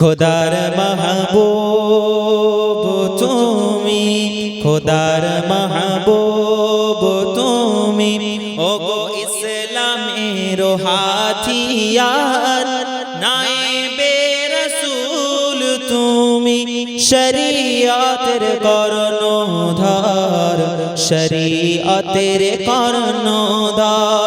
খোদার মাহবুব, তুমি খোদার মাহবুব, তুমি ও গো ইসলামের হাথিয়ার নাইবে রসুল, তুমি শরীয়তের কর্ণধার শরীয়তের কর্ণধার।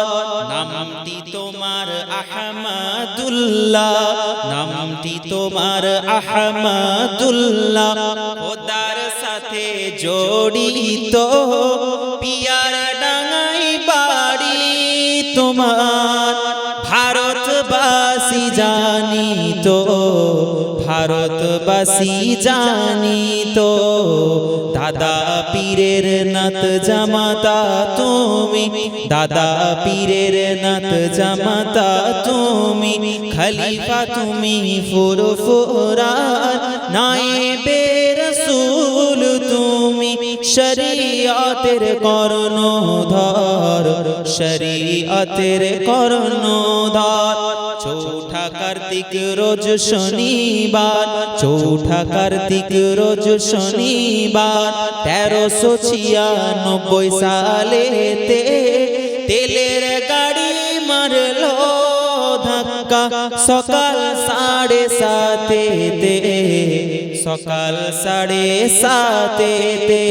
আহমদুল্লাহ খোদার সাথে জড়িত পিয়ার ডাঙাই বাড়ি তোমার। ভারতবাসী জানিত ভারতবাসী জানিত দাদা পীরের নাত জামাতা তুমি। দাদা পীরের নাত জামাতা তুমি। খলিফা তুমি ফুরফুরার নাইবে রসুল তুমি। শরীয়তের কর্ণধার, শরীয়তের ধর চৌঠা কার্তিক রোজ শনিবার, চৌঠা কার্তিক রোজ শনিবার। তেরোশো ছিয়ানব্বই সালেতে ধাক্কা সকাল সাড়ে সাতেতে সকাল সাড়ে সাতে দে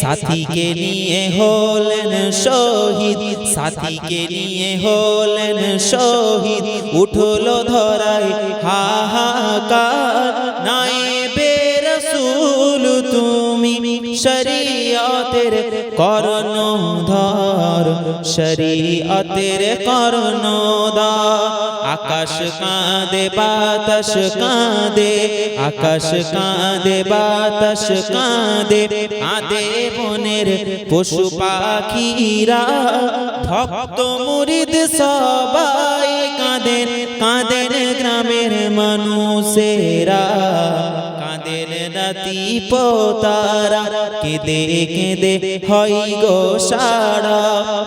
সাথীকে নিয়ে হলেন শহীদ। সাথীকে নিয়ে হলেন শহীদ। উঠল ধরায় হাহাকার। শরীয়তের কর্ণধার শরীয়তের কর্ণধার আকাশ কাঁদে, বাতাস কাঁদে, আকাশ কাঁদে, বাতাস কাঁদে। আদে বনের পশু পাখিরা, ভক্ত মুরিদ সবাই কাঁদেন কাঁদেন গ্রামের মানুষেরা। কাঁদেন নাতি পোতারা, কেঁদে কেঁদে হয় গো সারা,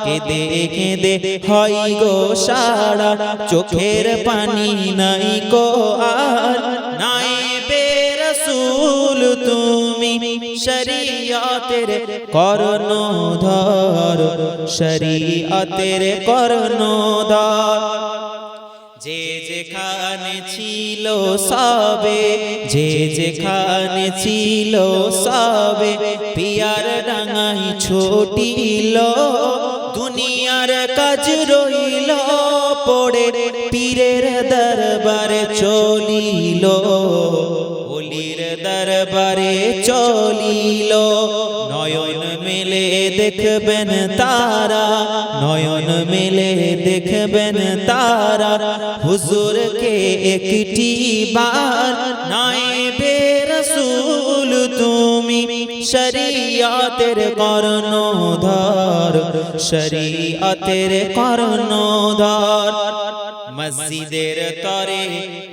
কেঁদে কেঁদে হয় গো সারা। চোখের পানি নাই গো আর, নাই রসুল তুমি শরীয়তের কর্ণধার শরীয়তের কর্ণধার। যে যেখানে ছিল সবে, যে যেখানে ছিল সবে, পিয়ার ডাঙাই ছোটিল, দুনিয়ার কাজ রইল, পড়ে পীরের দরবারে চলিল, অলির দরবারে চলিল। দেখবেন তারা, নয়ন মেলে দেখবেন তারা। হুজুরকে একটি বার, নাইবে রসুল, তুমি শরীয়তের কর্ণধার শরীয়তের কর্ণধার। মসজিদের তরে,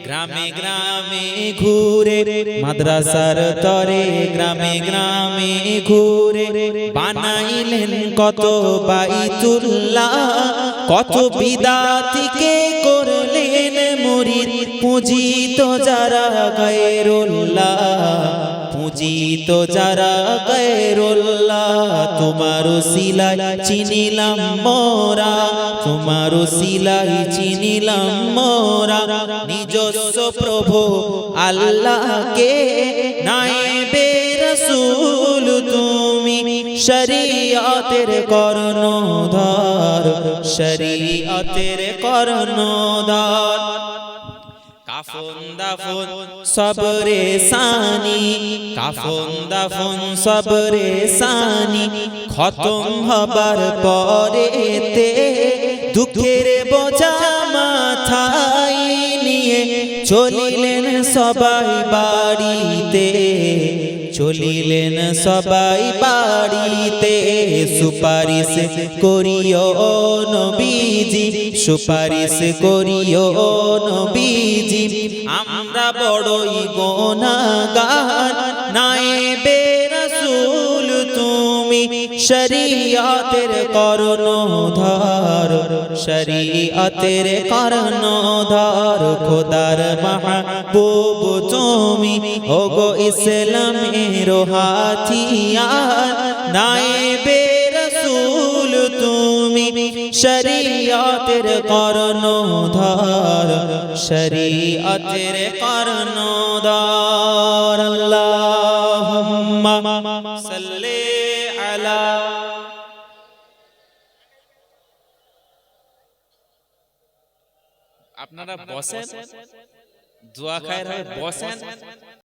গ্রামে গ্রামে ঘুরে, মাদ্রাসার তরে, গ্রামে গ্রামে ঘুরে। বানাইলেন কত বাইতুল্লাহ, কত বিদাতিকে করলেন মুরিদ, পূজিত যারা গায়রুল্লাহ। পূজিত যারা গায়রুল্লাহ, তোমার সিলাই চিনিলাম মোরা, তোমার সিলাই চিনিলাম মোরা। নিজস্ব প্রভু আল্লাহকে, নাইবে রসুল তুমি, শরীয়তের কর্ণধার শরীয়তের কর্ণধার। কাফন দাফন সবরে সানি। কাফন দাফন সবরে সানি। খতম হবার পরেতে দুঃখের বোঝা মাথায় নিয়ে চলিলেন সবাই বাড়িতে। চলিলেন সবাই বাড়িতে। সুপারিশ করিও নবীজি সুপারিশ করিও নবীজি, আমরা বড়ই গোনাগার। নাইবে রসুল, তুমি শরিয়তের কর্ণধার শরিয়তের কর্ণধার, খোদার মাহবুব তুমি, ওগো ইসলামের হাতিয়ার। রসূল শরিয়তের কর্ণধার শরিয়তের কর্ণধার। আল্লাহুম্মা সাল্লি আলা আপনারা বসেন দোয়া খায়ের হয়ে বসেন।